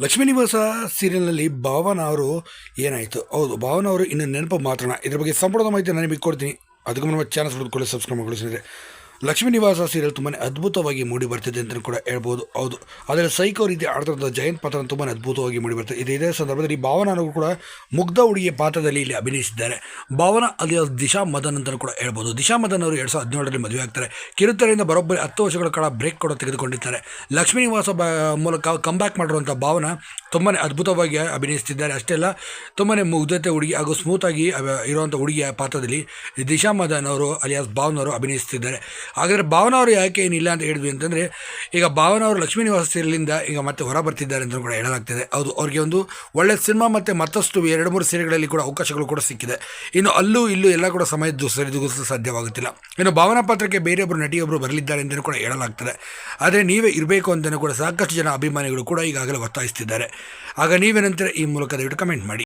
ಲಕ್ಷ್ಮೀ ನಿವಾಸ ಸೀರಿಯಲ್ನಲ್ಲಿ ಭಾವನ ಅವರು ಏನಾಯಿತು? ಹೌದು, ಭಾವನ ಅವರು ಇನ್ನು ನೆನಪು ಮಾತ್ರ ಇದ್ರ ಬಗ್ಗೆ ಸಂಪೂರ್ಣ ಮಾಹಿತಿ ನಾನು ನಿಮಗೆ ಕೊಡ್ತೀನಿ. ಅದಕ್ಕೂ ಮುನ್ನ ಚಾನಲ್ ಕೂಡ ಸಬ್ಸ್ಕ್ರೈಬ್ ಮಾಡಿಸಿದ್ರೆ ಲಕ್ಷ್ಮೀ ನಿವಾಸ ಸೀರಿಯಲ್ ತುಂಬಾ ಅದ್ಭುತವಾಗಿ ಮೂಡಿ ಬರ್ತಿದೆ ಅಂತಲೂ ಕೂಡ ಹೇಳ್ಬೋದು. ಹೌದು. ಆದರೆ ಸೈಕೋ ರೀತಿ ಆಡ್ತಾ ಜಯಂತ್ ಪಾತ್ರ ತುಂಬಾ ಅದ್ಭುತವಾಗಿ ಮೂಡಿ ಬರ್ತದೆ. ಇದು ಇದೇ ಸಂದರ್ಭದಲ್ಲಿ ಭಾವನಾ ಅವರು ಕೂಡ ಮುಗ್ಧ ಹುಡುಗಿಯ ಪಾತ್ರದಲ್ಲಿ ಇಲ್ಲಿ ಅಭಿನಯಿಸಿದ್ದಾರೆ. ಭಾವನ ಅಲ್ಲಿ ದಿಶಾ ಮದನ್ ಅಂತಲೂ ಕೂಡ ಹೇಳ್ಬೋದು. ದಿಶಾ ಮದನ್ ಅವರು ಎರಡು ಸಾವಿರದ ಹದಿನೇಳರಲ್ಲಿ ಮದುವೆ ಆಗ್ತಾರೆ. ಕಿರುತೆರೆಯಿಂದ ಬರೋಬ್ಬರಿ ಹತ್ತು ವರ್ಷಗಳ ಕಾಲ ಬ್ರೇಕ್ ಕೂಡ ತೆಗೆದುಕೊಂಡಿದ್ದಾರೆ. ಲಕ್ಷ್ಮೀ ನಿವಾಸ ಮೂಲಕ ಕಂಬ್ಯಾಕ್ ಮಾಡಿರುವಂಥ ಭಾವನ ತುಂಬಾ ಅದ್ಭುತವಾಗಿ ಅಭಿನಯಿಸ್ತಿದ್ದಾರೆ. ಅಷ್ಟೇ ಅಲ್ಲ ತುಂಬಾ ಮುಗ್ಧತೆ ಹುಡುಗಿ ಹಾಗೂ ಸ್ಮೂತಾಗಿ ಇರುವಂಥ ಹುಡುಗಿಯ ಪಾತ್ರದಲ್ಲಿ ದಿಶಾ ಮದನ್ ಅವರು, ಅಲಿಯಾಸ್ ಭಾವನವರು ಅಭಿನಯಿಸುತ್ತಿದ್ದಾರೆ ಹಾಗಾದರೆ ಭಾವನ ಅವರು ಯಾಕೆ ಏನಿಲ್ಲ ಅಂತ ಹೇಳಿದ್ವಿ ಅಂತಂದರೆ, ಈಗ ಭಾವನ ಅವರು ಲಕ್ಷ್ಮೀ ನಿವಾಸ ಸೀರಿಯಲಿಂದ ಈಗ ಮತ್ತೆ ಹೊರ ಬರ್ತಿದ್ದಾರೆ ಅಂತ ಕೂಡ ಹೇಳಲಾಗ್ತಿದೆ. ಹೌದು, ಅವ್ರಿಗೆ ಒಂದು ಒಳ್ಳೆ ಸಿನಿಮಾ ಮತ್ತು ಮತ್ತಷ್ಟು ಎರಡು ಮೂರು ಸೀರೆಗಳಲ್ಲಿ ಕೂಡ ಅವಕಾಶಗಳು ಕೂಡ ಸಿಕ್ಕಿದೆ. ಇನ್ನು ಅಲ್ಲೂ ಇಲ್ಲೂ ಎಲ್ಲ ಕೂಡ ಸಮಯ ಸರಿದೂಗಿಸಲು ಸಾಧ್ಯವಾಗುತ್ತಿಲ್ಲ. ಇನ್ನು ಭಾವನಾ ಪಾತ್ರಕ್ಕೆ ಬೇರೆಯೊಬ್ಬರು ನಟಿಯೊಬ್ಬರು ಬರಲಿದ್ದಾರೆ ಅಂತಲೂ ಕೂಡ ಹೇಳಲಾಗ್ತದೆ. ಆದರೆ ನೀವೇ ಇರಬೇಕು ಅಂತಲೂ ಕೂಡ ಸಾಕಷ್ಟು ಜನ ಅಭಿಮಾನಿಗಳು ಕೂಡ ಈಗಾಗಲೇ ಒತ್ತಾಯಿಸ್ತಿದ್ದಾರೆ. ಆಗ ನೀವೇನಂತರ? ಈ ಮೂಲಕ ದಯವಿಟ್ಟು ಕಮೆಂಟ್ ಮಾಡಿ.